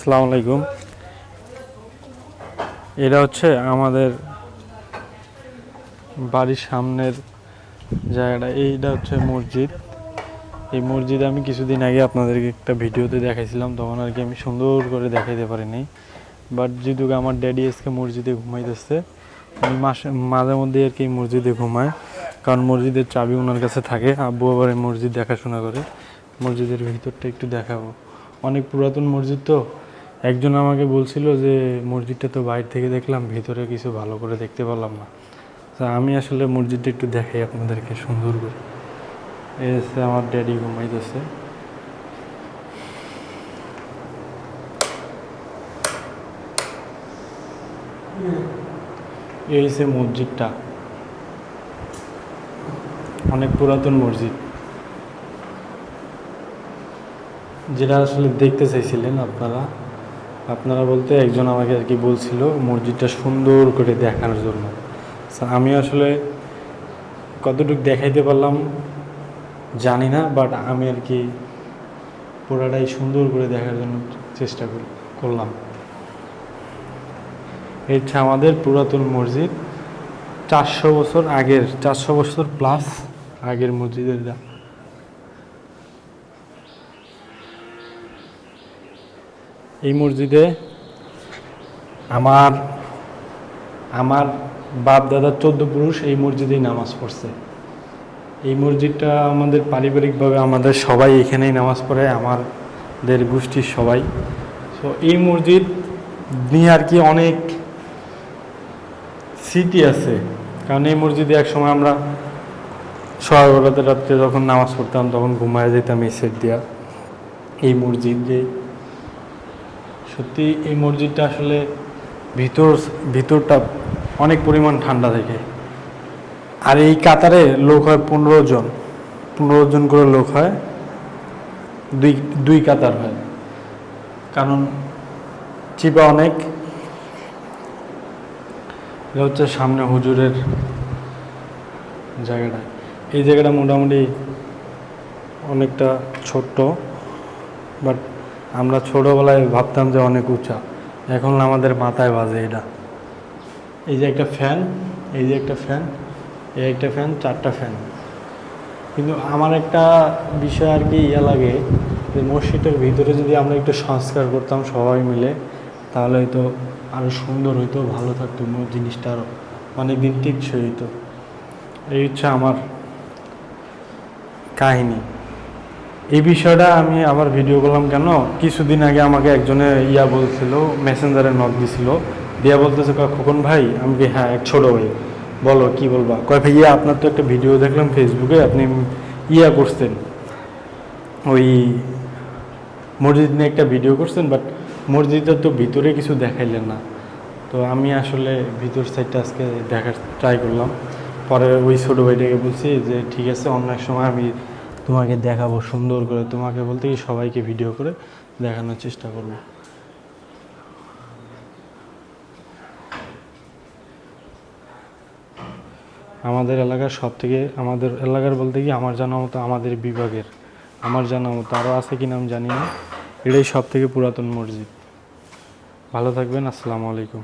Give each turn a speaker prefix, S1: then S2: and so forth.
S1: আসসালামু আলাইকুম। এটা হচ্ছে আমাদের বাড়ির সামনের জায়গাটা। এইটা হচ্ছে মসজিদ। এই মসজিদে আমি কিছুদিন আগে আপনাদেরকে একটা ভিডিওতে দেখাইছিলাম, তখন আর কি আমি সুন্দর করে দেখাইতে পারিনি। বাট যেহেতু আমার ড্যাডি আজকে মসজিদে ঘুমাইতেছে, আমি মাসে মাঝে মধ্যে আর কি মসজিদে ঘুমায় কারণ মসজিদের চাবি ওনার কাছে থাকে, আব্বু আবার এই মসজিদ দেখাশোনা করে। মসজিদের ভিতরটা একটু দেখাবো। অনেক পুরাতন মসজিদ তো। একজন আমাকে বলছিল যে, মসজিদটা তো বাইরে থেকে দেখলাম, ভিতরে কিছু ভালো করে দেখতে পারলাম না। আমি আসলে মসজিদটা একটু দেখাই আপনাদেরকে সুন্দর করে। হচ্ছে আমার ড্যাডি ঘুমাইতেছে। এই হচ্ছে মসজিদটা। অনেক পুরাতন মসজিদ। যেটা আসলে দেখতে চাইছিলেন আপনারা। আপনারা বলতে একজন আমাকে আর কি বলছিল মসজিদটা সুন্দর করে দেখানোর জন্য। আমি আসলে কতটুকু দেখাইতে পারলাম জানি না বাট আমি আর কি পুরাটাই সুন্দর করে দেখার জন্য চেষ্টা করি, করলাম। হচ্ছে আমাদের পুরাতন মসজিদ, চারশো বছর আগের, চারশো বছর প্লাস আগের মসজিদের এই মসজিদে আমার আমার বাপ দাদার চোদ্দ পুরুষ এই মসজিদেই নামাজ পড়ছে। এই মসজিদটা আমাদের পারিবারিকভাবে আমাদের সবাই এখানেই নামাজ পড়ে, আমাদের গোষ্ঠীর সবাই। তো এই মসজিদ নিয়ে আর কি অনেক স্মৃতি আছে। কারণ এই মসজিদে এক সময় আমরা সকালবেলাতে রাত্রে যখন নামাজ পড়তাম, তখন ঘুমায় যেতাম এই সেট দিয়া। এই মসজিদ যে সত্যি এই মসজিদটা আসলে ভিতর, ভিতরটা অনেক পরিমাণ ঠান্ডা থাকে আর এই কাতারে লোক হয় পনেরো জন। পনেরো জন করে লোক হয়, দুই দুই কাতার হয়। কারণ চিপা অনেক। এটা হচ্ছে সামনে হুজুরের জায়গাটা। এই জায়গাটা মোটামুটি অনেকটা ছোট্ট, বাট আমরা ছোটোবেলায় ভাবতাম যে অনেক উঁচা। এখন আমাদের মাথায় বাজে এটা। এই যে একটা ফ্যান, এই যে একটা ফ্যান, এই একটা ফ্যান, চারটা ফ্যান। কিন্তু আমার একটা বিষয় আর কি ইয়া লাগে যে মসজিদের ভিতরে যদি আমরা একটু সংস্কার করতাম সবাই মিলে, তাহলে হয়তো আরও সুন্দর হইতো, ভালো থাকতো জিনিসটা আরও অনেক দিন টিকসই হইতো। এই হচ্ছে আমার কাহিনী। এই বিষয়টা আমি আবার ভিডিও করলাম কেন? কিছুদিন আগে আমাকে একজনে ইয়া বলছিল মেসেঞ্জারে নক দিছিল। দিয়া বলতেছে, কয়, খোকন ভাই? আমি হ্যাঁ এক ছোটো ভাই। বলো, কি বলবা? কয় ভাই ইয়া আপনার তো একটা ভিডিও দেখলাম ফেসবুকে আপনি ইয়া করছেন। ওই মসজিদ নিয়ে একটা ভিডিও করছেন বাট মসজিদের তো ভিতরে কিছু দেখাইলেন না। তো আমি আসলে ভিতর সাইডটা আজকে দেখার ট্রাই করলাম। পরে ওই ছোটো ভাইটাকে বলছি যে, ঠিক আছে, অন্য সময় আমি তোমাকে দেখাবো, সুন্দর করে তোমাকে বলতে কি সবাইকে ভিডিও করে দেখানোর চেষ্টা করব। আমাদের এলাকার সব থেকে আমাদের এলাকার বলতে কি আমার জানা মতো আমাদের বিভাগের, আমার জানা মতো আরও আছে কিনা আমি জানি না, এটাই সব থেকে পুরাতন মসজিদ। ভালো থাকবেন, আসসালামু আলাইকুম।